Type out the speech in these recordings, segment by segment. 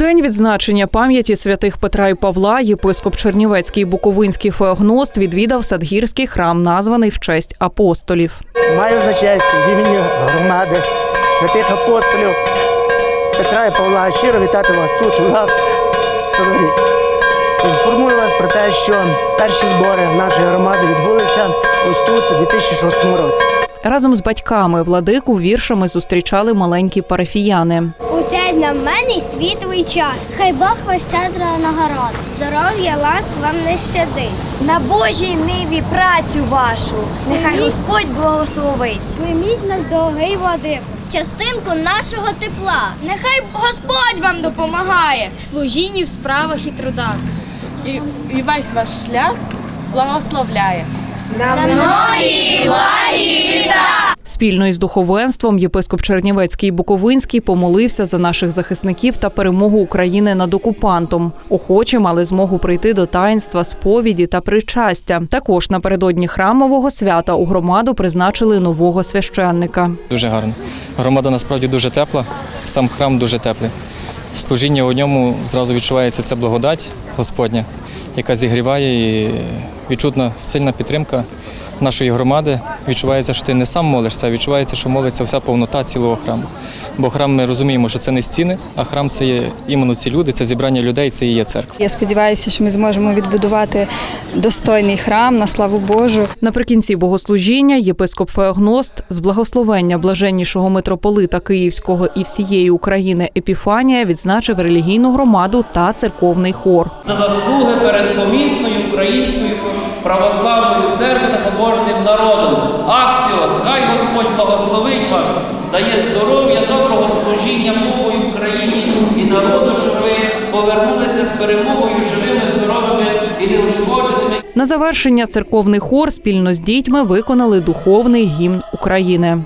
день відзначення пам'яті святих Петра і Павла єпископ Чернівецький Буковинський феогност відвідав Садгірський храм, названий в честь апостолів. Маю за честь в імені громади святих апостолів Петра і Павла щиро вітати вас тут, у нас. Інформую вас про те, що перші збори нашої громади відбулися ось тут, у 2006 році. Разом з батьками владику віршами зустрічали маленькі парафіяни. У цей знаменний світлий час. Хай Бог вас щедро нагородить. Здоров'я, ласк вам не щадить. На Божій ниві працю вашу, нехай Господь благословить. Прийміть наш дорогий владику. Частинку нашого тепла. Нехай Господь вам допомагає в служінні, в справах і трудах. і, і весь ваш шлях благословляє. Спільно із духовенством єпископ Чернівецький Буковинський помолився за наших захисників та перемогу України над окупантом. Охочі мали змогу прийти до таїнства, сповіді та причастя. Також напередодні храмового свята у громаду призначили нового священника. Дуже гарно. Громада насправді дуже тепла, сам храм дуже теплий. Служіння у ньому зразу відчувається ця благодать Господня, яка зігріває і відчутна сильна підтримка нашої громади. Відчувається, що ти не сам молишся, а відчувається, що молиться вся повнота цілого храму. Бо храм ми розуміємо, що це не стіни, а храм це є іменно ці люди, це зібрання людей, це і є церква. Я сподіваюся, що ми зможемо відбудувати достойний храм на славу Божу. Наприкінці богослужіння єпископ Феогност з благословення блаженнішого митрополита Київського і всієї України Епіфанія відзначив релігійну громаду та церковний хор. за заслуги перед помісною українською православною церквою та побожним народом. Аксіос, хай Господь благословить вас, дає здоров'я, доброго служіння Богу Україні і народу, щоб ви повернулися з перемогою живими, здоровими і неушкодженими. На завершення церковний хор спільно з дітьми виконали духовний гімн України.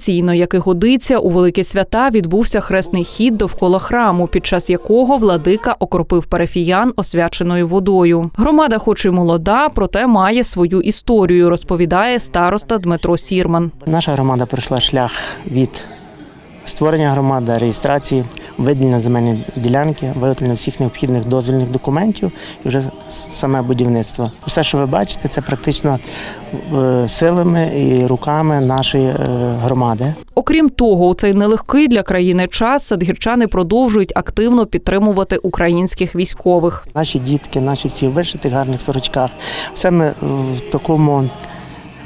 Традиційно, як і годиться, у великі свята відбувся хресний хід довкола храму, під час якого владика окропив парафіян освяченою водою. Громада, хоч і молода, проте має свою історію, розповідає староста Дмитро Сірман. Наша громада пройшла шлях від створення громади, реєстрації, виділення земельної ділянки, виготовлення всіх необхідних дозвільних документів і вже саме будівництво. Все, що ви бачите, це практично е, силами і руками нашої е, громади. Окрім того, у цей нелегкий для країни час садгірчани продовжують активно підтримувати українських військових. Наші дітки, наші всі в вишитих гарних сорочках. Все ми в такому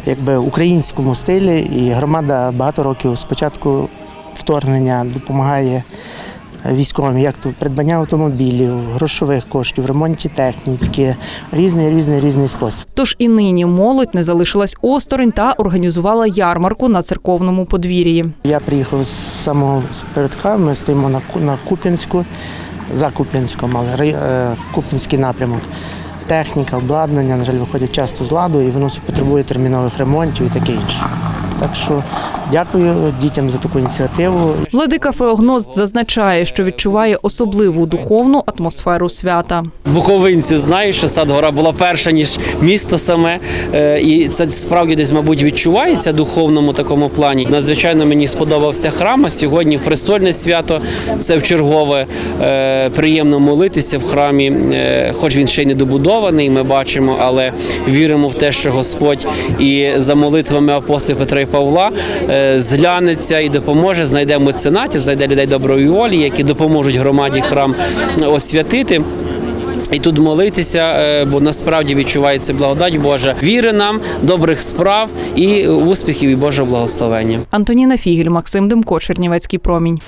якби українському стилі, і громада багато років з початку вторгнення допомагає військовим, як то придбання автомобілів, грошових коштів, в ремонті техніки, різний, різний, різний спосіб. Тож і нині молодь не залишилась осторонь та організувала ярмарку на церковному подвір'ї. Я приїхав з самого передка, ми стоїмо на, на Куп'янську, за Куп'янськом, але ри- е, Куп'янський напрямок. Техніка, обладнання, на жаль, виходять часто з ладу і воно потребує термінових ремонтів і таке інше. Так що дякую дітям за таку ініціативу. Владика Феогност зазначає, що відчуває особливу духовну атмосферу свята. Буковинці знають, що Садгора була перша ніж місто саме, Е, і це справді десь, мабуть, відчувається в духовному такому плані. Надзвичайно мені сподобався храм. а Сьогодні престольне свято. Це в чергове е, приємно молитися в храмі, е, хоч він ще й не добудований. Ми бачимо, але віримо в те, що Господь і за молитвами апостолів Петра і Павла е, зглянеться і допоможе. Знайде меценатів, знайде людей доброї волі, які допоможуть громаді храм освятити. І тут молитися, е, бо насправді відчувається благодать Божа. Віри нам, добрих справ і успіхів і Божого благословення. Антоніна Фігель, Максим Демко, Чернівецький промінь.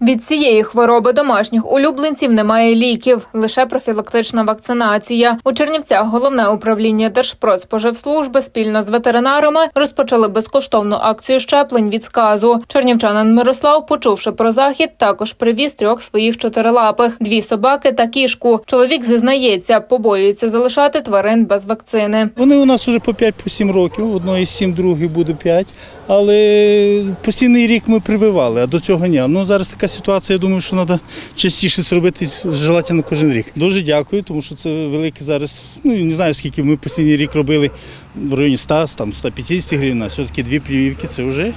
Від цієї хвороби домашніх улюбленців немає ліків, лише профілактична вакцинація. У Чернівцях головне управління Держпродспоживслужби спільно з ветеринарами розпочали безкоштовну акцію щеплень від сказу. Чернівчанин Мирослав, почувши про захід, також привіз трьох своїх чотирилапих: дві собаки та кішку. Чоловік зізнається, побоюється залишати тварин без вакцини. Вони у нас вже по 5-7 років, одної 7, другої буде 5. Але постійний рік ми прививали, а до цього ні. Ну зараз така ситуація, я думаю, що треба частіше це робити, желательно кожен рік. Дуже дякую, тому що це велике зараз. Ну не знаю скільки ми постійний рік робили в районі 100, там 150 гривень, а все-таки дві прививки це вже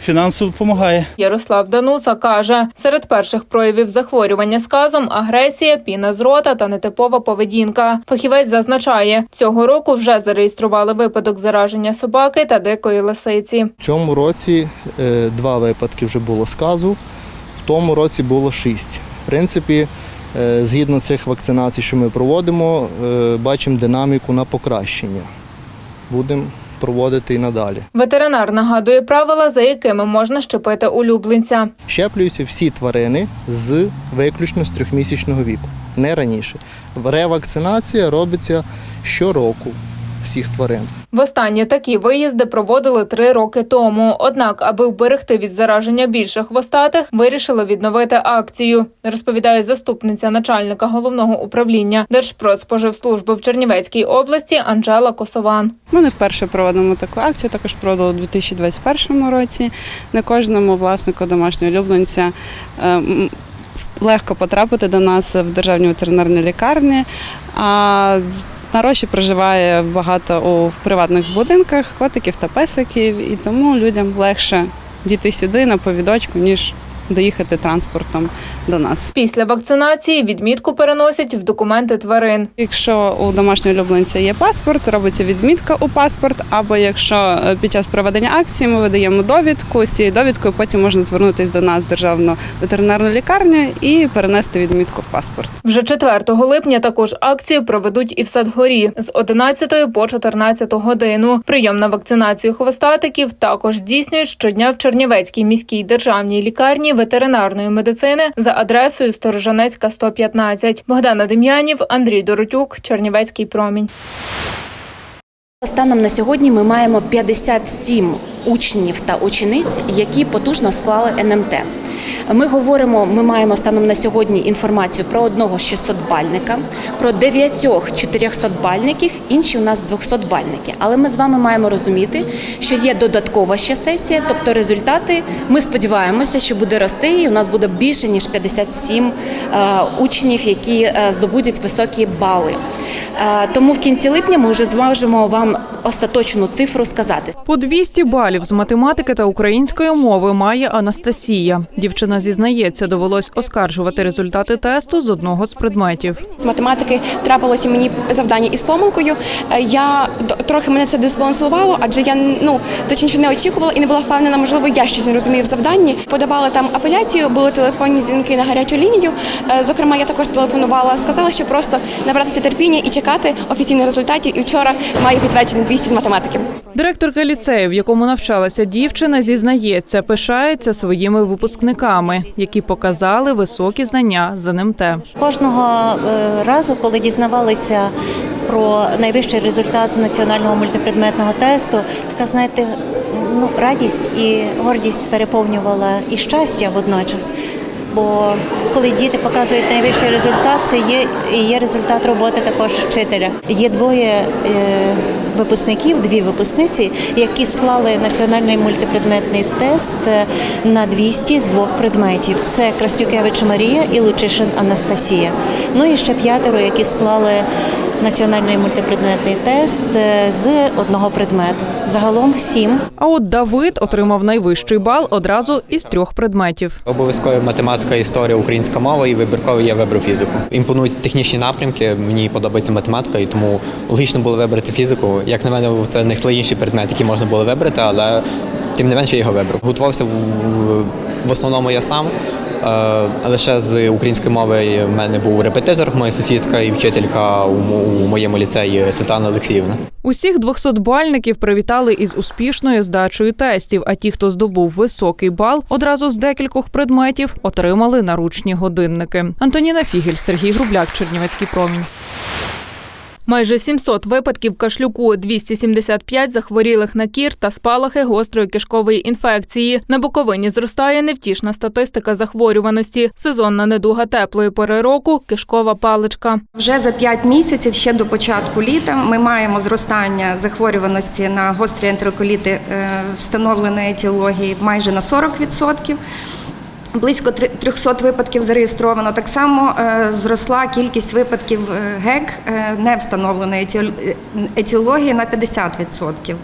фінансово допомагає. Ярослав Дануса каже, серед перших проявів захворювання сказом агресія, піна з рота та нетипова поведінка. Фахівець зазначає, цього року вже зареєстрували випадок зараження собаки та дикої лисиці. В цьому році е, два випадки вже було сказу, тому році було шість. В принципі, е, згідно цих вакцинацій, що ми проводимо, е, бачимо динаміку на покращення. Будемо проводити і надалі. Ветеринар нагадує правила, за якими можна щепити улюбленця. Щеплюються всі тварини з виключно з трьохмісячного віку, не раніше. Ревакцинація робиться щороку всіх тварин. Востаннє такі виїзди проводили три роки тому. Однак, аби вберегти від зараження більше хвостатих, вирішили відновити акцію. Розповідає заступниця начальника головного управління Держпродспоживслужби в Чернівецькій області Анжела Косован. Ми не вперше проводимо таку акцію, також проводили у 2021 році. Не кожному власнику домашнього улюбленця е, легко потрапити до нас в державні ветеринарні лікарні. А на Рощі проживає багато у приватних будинках котиків та песиків, і тому людям легше дійти сюди на повідочку, ніж доїхати транспортом до нас. Після вакцинації відмітку переносять в документи тварин. Якщо у домашнього улюбленця є паспорт, робиться відмітка у паспорт, або якщо е, під час проведення акції ми видаємо довідку, з цією довідкою потім можна звернутися до нас в державну ветеринарну лікарню і перенести відмітку в паспорт. Вже 4 липня також акцію проведуть і в Садгорі з 11 по 14 годину. Прийом на вакцинацію хвостатиків також здійснюють щодня в Чернівецькій міській державній лікарні ветеринарної медицини за адресою Сторожанецька 115. Богдана Дем'янів, Андрій Доротюк, Чернівецький промінь. Станом на сьогодні ми маємо 57 учнів та учениць, які потужно склали НМТ. Ми говоримо, ми маємо станом на сьогодні інформацію про одного 600-бальника, про дев'ятьох 400-бальників, інші у нас 200-бальники. Але ми з вами маємо розуміти, що є додаткова ще сесія, тобто результати ми сподіваємося, що буде рости, і у нас буде більше ніж 57 е, учнів, які е, здобудуть високі бали. Е, тому в кінці липня ми вже зможемо вам остаточну цифру сказати. По 200 балів з математики та української мови має Анастасія. Дівчина зізнається, довелось оскаржувати результати тесту з одного з предметів. З математики трапилося мені завдання із помилкою. Е, Я трохи мене це дисбалансувало, адже я ну точніше не очікувала і не була впевнена, можливо, я щось не розумію в завданні. Подавала там апеляцію, були телефонні дзвінки на гарячу лінію. Е, Зокрема, я також телефонувала, сказала, що просто набратися терпіння і чекати офіційних результатів. І вчора маю підтвердження 200 з математики. Директорка ліцею, в якому навчалася дівчина, зізнається, пишається своїми випускниками, які показали високі знання з НМТ. Кожного е, разу, коли дізнавалися про найвищий результат з національного мультипредметного тесту, така знаєте, ну радість і гордість переповнювала і щастя водночас. Бо коли діти показують найвищий результат, це є і є результат роботи також вчителя. Є двоє е, випускників, дві випускниці, які склали національний мультипредметний тест е, на 200 з двох предметів. Це Крастюкевич Марія і Лучишин Анастасія. Ну і ще п'ятеро, які склали національний мультипредметний тест е, з одного предмету. Загалом сім. А от Давид отримав найвищий бал одразу із трьох предметів. Обов'язково математика, історія, українська мова і вибірково я вибрав фізику. Імпонують технічні напрямки. Мені подобається математика, і тому логічно було вибрати фізику. Як на мене, це найскладніший предмет, який можна було вибрати, але тим не менше я його вибрав. Готувався в, в основному я сам. Е, Лише з української мови в мене був репетитор, моя сусідка і вчителька у моєму ліцеї Світлана Олексіївна. Усіх 200-бальників привітали із успішною здачею тестів. А ті, хто здобув високий бал, одразу з декількох предметів отримали наручні годинники. Антоніна Фігель, Сергій Грубляк, Чернівецький промінь. Майже 700 випадків кашлюку, 275 захворілих на кір та спалахи гострої кишкової інфекції. На Буковині зростає невтішна статистика захворюваності. Сезонна недуга теплої пори року кишкова паличка. Вже за 5 місяців ще до початку літа ми маємо зростання захворюваності на гострі ентероколіти е, встановленої етіології майже на 40%. Близько три- 300 випадків зареєстровано. Так само е, зросла кількість випадків е, ГЕК е, не встановленої етіології на 50%.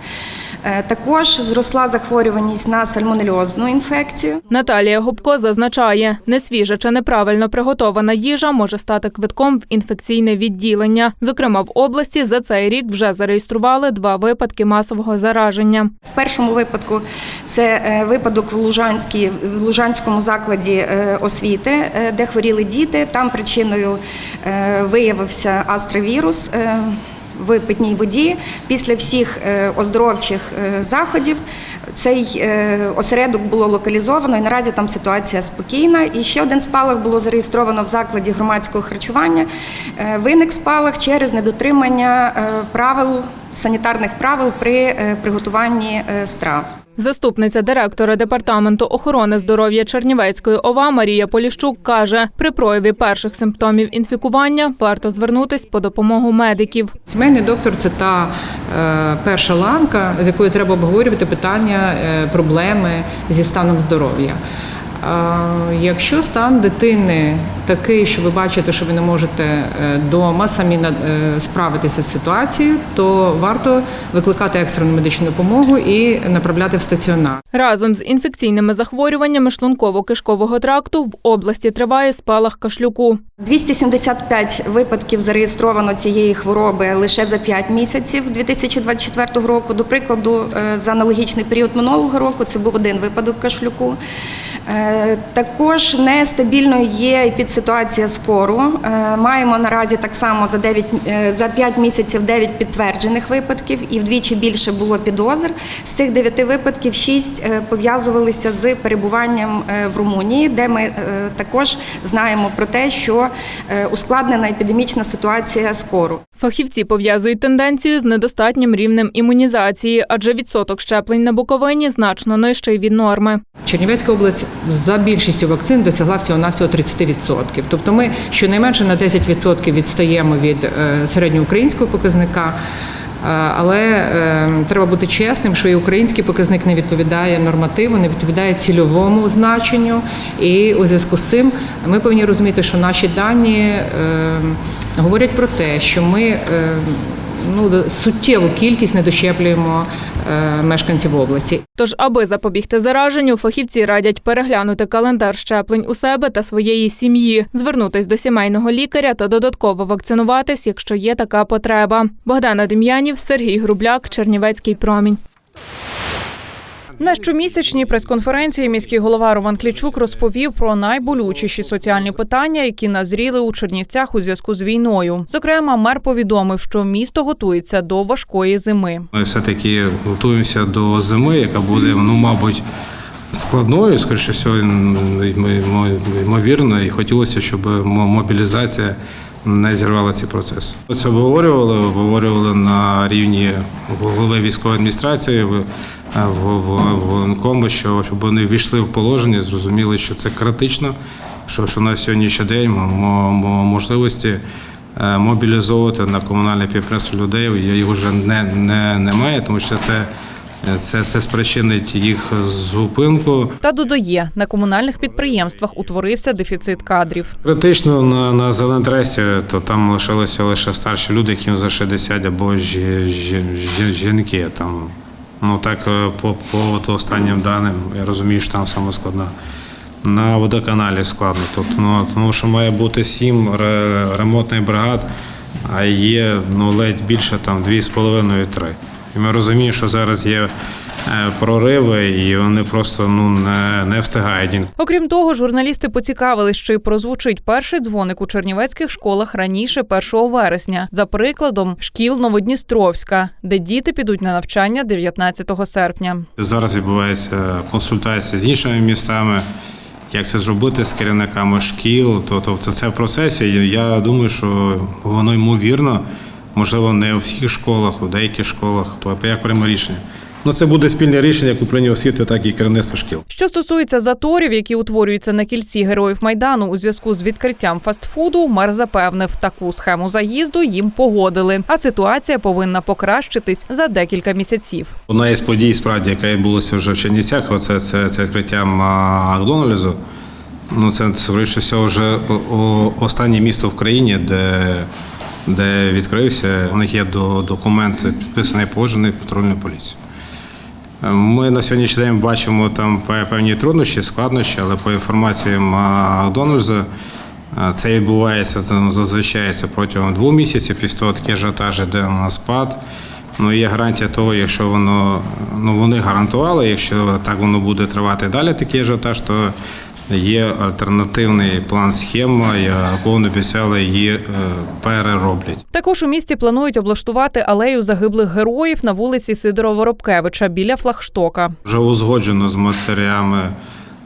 Е, Також зросла захворюваність на сальмонельозну інфекцію. Наталія Губко зазначає, несвіжа чи неправильно приготована їжа може стати квитком в інфекційне відділення. Зокрема, в області за цей рік вже зареєстрували два випадки масового зараження. В першому випадку це е, випадок в Лужанській, в Лужанському закладі е, освіти, де хворіли діти. Там причиною виявився астровірус. В питній воді після всіх е, оздоровчих е, заходів цей е, осередок було локалізовано і наразі там ситуація спокійна. І ще один спалах було зареєстровано в закладі громадського харчування. Виник спалах через недотримання правил санітарних правил при приготуванні страв. Заступниця директора департаменту охорони здоров'я Чернівецької ОВА Марія Поліщук каже, при прояві перших симптомів інфікування варто звернутись по допомогу медиків. Сімейний доктор це та е, перша ланка, з якою треба обговорювати питання, е, проблеми зі станом здоров'я. Е, якщо стан дитини такий, що ви бачите, що ви не можете вдома самі на- е, справитися з ситуацією, то варто викликати екстрену медичну допомогу і направляти в стаціонар. Разом з інфекційними захворюваннями шлунково-кишкового тракту в області триває спалах кашлюку. 275 випадків зареєстровано цієї хвороби лише за 5 місяців 2024 року. До прикладу, е, за аналогічний період минулого року це був один випадок кашлюку. Е, Також нестабільною є епідситуація з кору. Е, Маємо наразі так само за 9, е, за 5 місяців 9 підтверджених випадків і вдвічі більше було підозр. З цих 9 випадків 6 пов'язувалися з перебуванням в Румунії, де ми також знаємо про те, що ускладнена епідемічна ситуація з кору. Фахівці пов'язують тенденцію з недостатнім рівнем імунізації, адже відсоток щеплень на Буковині значно нижчий від норми. Чернівецька область за більшістю вакцин досягла всього навсього 30%. Тобто ми щонайменше на 10% відстаємо від е, середньоукраїнського показника. Е, Але е, треба бути чесним, що і український показник не відповідає нормативу, не відповідає цільовому значенню. І у зв'язку з цим ми повинні розуміти, що наші дані е, говорять про те, що ми е, ну, суттєву кількість не дощеплюємо мешканців області. Тож, аби запобігти зараженню, фахівці радять переглянути календар щеплень у себе та своєї сім'ї, звернутись до сімейного лікаря та додатково вакцинуватись, якщо є така потреба. Богдана Дем'янів, Сергій Грубляк, Чернівецький промінь. На щомісячній прес-конференції міський голова Роман Клічук розповів про найболючіші соціальні питання, які назріли у Чернівцях у зв'язку з війною. Зокрема, мер повідомив, що місто готується до важкої зими. Ми все-таки готуємося до зими, яка буде, ну, мабуть, складною, скоріше всього, ймовірно, і хотілося, щоб мо- мобілізація не зірвала ці процеси. Це обговорювали, обговорювали на рівні голови військової адміністрації, в, в, в, в що щоб вони ввійшли в положення, зрозуміли, що це критично, що, що на сьогоднішній день мо- мо- можливості е, мобілізовувати на комунальне підприємство людей їх вже не, не, немає, тому що це, це, це спричинить їх зупинку. Та додає, на комунальних підприємствах утворився дефіцит кадрів. Критично на, на зелентресі, то там лишилися лише старші люди, яким за 60 або жі, жі, жі- жінки. Там. Ну так е, по, по останнім даним, я розумію, що там саме складна. На водоканалі складно. Тобто, ну, тому що має бути сім ремонтних бригад, а є ну, ледь більше там 2,5-3. І ми розуміємо, що зараз є прориви, і вони просто ну не, не встигають. Окрім того, журналісти поцікавились, чи прозвучить перший дзвоник у чернівецьких школах раніше 1 вересня, за прикладом шкіл Новодністровська, де діти підуть на навчання 19 серпня. Зараз відбувається консультація з іншими містами. Як це зробити з керівниками шкіл? Тобто це в процесі. Я думаю, що воно ймовірно, можливо, не у всіх школах, у деяких школах, то як прямо рішення. Ну це буде спільне рішення, як управління освіти, так і керівництво шкіл. Що стосується заторів, які утворюються на кільці героїв майдану у зв'язку з відкриттям фастфуду, мер запевнив, таку схему заїзду їм погодили. А ситуація повинна покращитись за декілька місяців. Одна із подій, справді, яка відбулася вже в Чернівцях, оце це, це відкриття Макдональдсу. Ну, це, скоріше всього, вже останнє місто в країні, де, де відкрився. У них є до, документ, підписаний погоджений патрульною поліцією. Ми на сьогоднішній день бачимо там певні труднощі, складнощі, але по інформації Макдональдсу е, це відбувається зазвичай це протягом двох місяців, після того такі ажіотажі, йде на спад. Ну, є гарантія того, якщо воно, ну вони гарантували, якщо так воно буде тривати далі, такий ажіотаж, то є альтернативний план схема, яку обіцяли її е, перероблять. Також у місті планують облаштувати алею загиблих героїв на вулиці Сидора Воробкевича біля флагштока. Вже узгоджено з матерями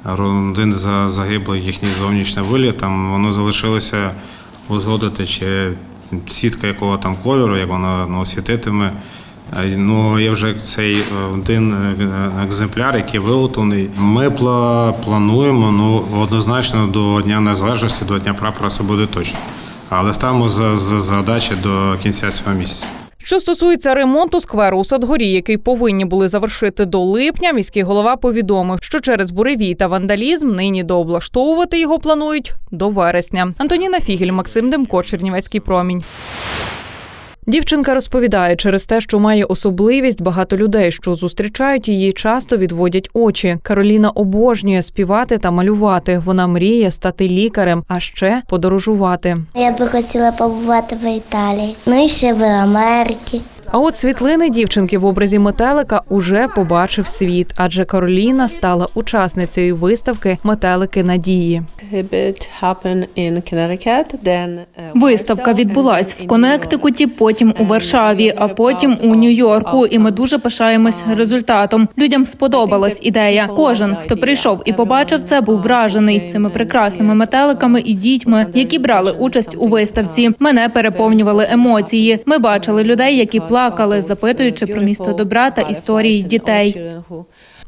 родин за загиблих їхній зовнішній вигляд. Там воно залишилося узгодити, чи сітка якого там кольору, як вона ну, освітитиме. Е, Ну, є вже цей е, один е, екземпляр, який виготовлений. Ми пла- плануємо ну, однозначно до Дня Незалежності, до Дня прапора це буде точно. Але ставимо за, за задачі до кінця цього місяця. Що стосується ремонту скверу у Садгорі, який повинні були завершити до липня, міський голова повідомив, що через буревій та вандалізм нині дооблаштовувати його планують до вересня. Антоніна Фігель, Максим Демко, Чернівецький промінь. Дівчинка розповідає, через те, що має особливість, багато людей, що зустрічають її, часто відводять очі. Кароліна обожнює співати та малювати. Вона мріє стати лікарем, а ще подорожувати. Я би хотіла побувати в Італії, ну і ще в Америці. А от світлини дівчинки в образі метелика уже побачив світ, адже Кароліна стала учасницею виставки Метелики надії. Виставка відбулась в Коннектикуті, потім у Варшаві, а потім у Нью-Йорку. І ми дуже пишаємось результатом. Людям сподобалась ідея. Кожен, хто прийшов і побачив це, був вражений цими прекрасними метеликами і дітьми, які брали участь у виставці. Мене переповнювали емоції. Ми бачили людей, які плакали, запитуючи про місто добра та історії дітей.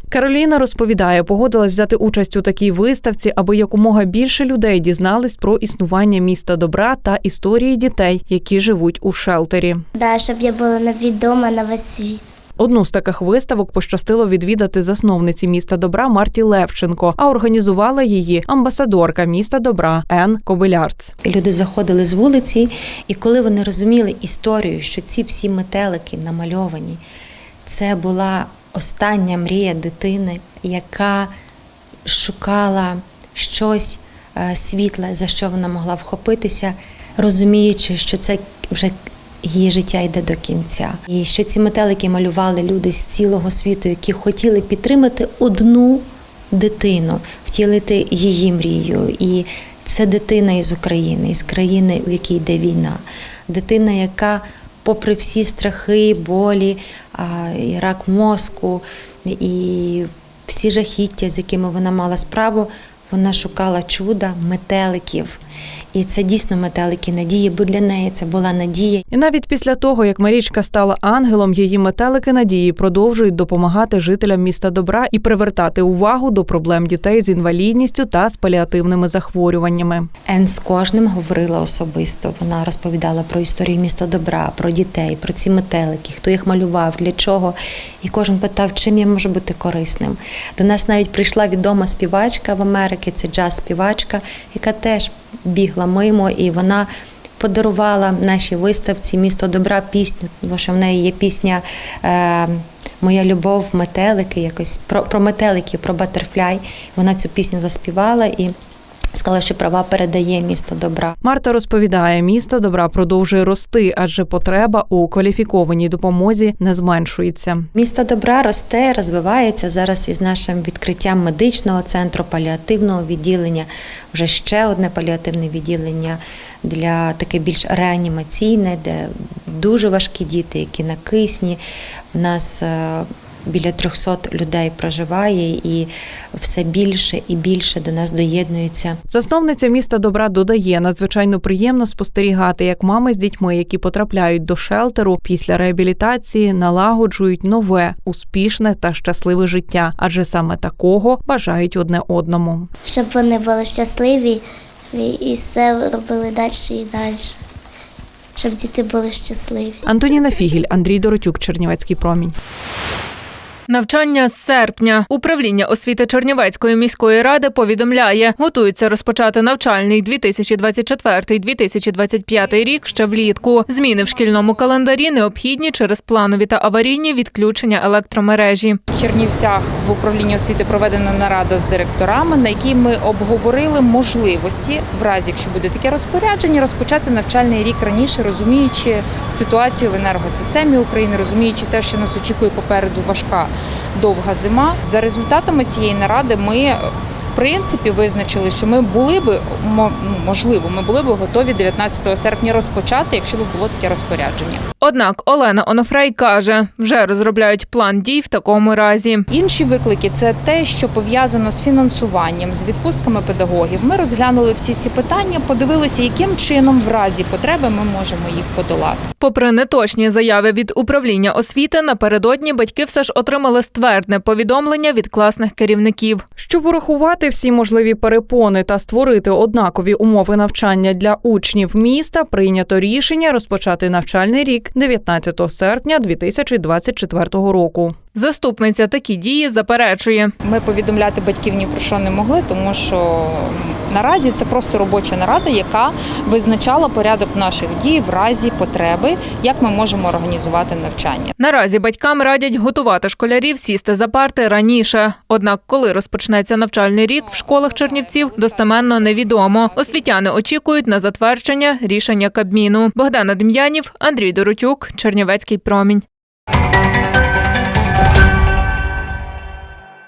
Кароліна розповідає, погодилась взяти участь у такій виставці, аби якомога більше людей дізнались про існування міста добра та історії дітей, які живуть у шелтері. Да, щоб я була невідома на весь світ. Одну з таких виставок пощастило відвідати засновниці міста добра Марті Левченко, а організувала її амбасадорка міста добра Ен Кобилярц. Люди заходили з вулиці, і коли вони розуміли історію, що ці всі метелики намальовані, це була остання мрія дитини, яка шукала щось е, світле, за що вона могла вхопитися, розуміючи, що це вже її життя йде до кінця. І що ці метелики малювали люди з цілого світу, які хотіли підтримати одну дитину, втілити її мрію. І це дитина із України, із країни, в якій йде війна. Дитина, яка, попри всі страхи, болі, і рак мозку, і всі жахіття, з якими вона мала справу, вона шукала чуда, метеликів. І це дійсно метелики надії, бо для неї це була надія. І навіть після того, як Марічка стала ангелом, її метелики надії продовжують допомагати жителям міста добра і привертати увагу до проблем дітей з інвалідністю та з паліативними захворюваннями. Ен з кожним говорила особисто. Вона розповідала про історію міста добра, про дітей, про ці метелики, хто їх малював, для чого. І кожен питав, чим я можу бути корисним. До нас навіть прийшла відома співачка в Америці, це джаз-співачка, яка теж бігла мимо, і вона подарувала нашій виставці місто добра пісню, тому що в неї є пісня. Е, Моя любов, метелики, якось про, про метелики, про батерфляй. Вона цю пісню заспівала і Сказала, що права передає місто добра. Марта розповідає, місто добра продовжує рости, адже потреба у кваліфікованій допомозі не зменшується. Місто добра росте, розвивається зараз із нашим відкриттям медичного центру, паліативного відділення, вже ще одне паліативне відділення для таке більш реанімаційне, де дуже важкі діти, які на кисні. В нас е, біля 300 людей проживає і все більше і більше до нас доєднуються. Засновниця міста добра додає, надзвичайно приємно спостерігати, як мами з дітьми, які потрапляють до шелтеру після реабілітації, налагоджують нове, успішне та щасливе життя, адже саме такого бажають одне одному. Щоб вони були щасливі і- і все робили далі і далі. Щоб діти були щасливі. Антоніна Фігіль, Андрій Доротюк, Чернівецький промінь. Навчання з серпня. Управління освіти Чернівецької міської ради повідомляє, готується розпочати навчальний 2024-2025 рік ще влітку. Зміни в шкільному календарі необхідні через планові та аварійні відключення електромережі. В Чернівцях в управлінні освіти проведена нарада з директорами, на якій ми обговорили можливості, в разі якщо буде таке розпорядження, розпочати навчальний рік раніше, розуміючи ситуацію в енергосистемі України, розуміючи те, що нас очікує попереду важка довга зима. За результатами цієї наради ми. В принципі, визначили, що ми були би ну, можливо, ми були б готові 19 серпня розпочати, якщо б було таке розпорядження. Однак Олена Онофрей каже, вже розробляють план дій в такому разі. Інші виклики це те, що пов'язано з фінансуванням, з відпустками педагогів. Ми розглянули всі ці питання, подивилися, яким чином в разі потреби ми можемо їх подолати. Попри неточні заяви від управління освіти, напередодні батьки все ж отримали ствердне повідомлення від класних керівників. Щоб урахувати всі можливі перепони та створити однакові умови навчання для учнів міста, прийнято рішення розпочати навчальний рік 19 серпня 2024 року. Заступниця такі дії заперечує. Ми повідомляти батьків ні про що не могли, тому що наразі це просто робоча нарада, яка визначала порядок наших дій в разі потреби, як ми можемо організувати навчання. Наразі батькам радять готувати школярів сісти за парти раніше. Однак, коли розпочнеться навчальний рік в школах Чернівців, достеменно невідомо. Освітяни очікують на затвердження рішення Кабміну. Богдана Дем'янів, Андрій Доротюк, Чернівецький промінь.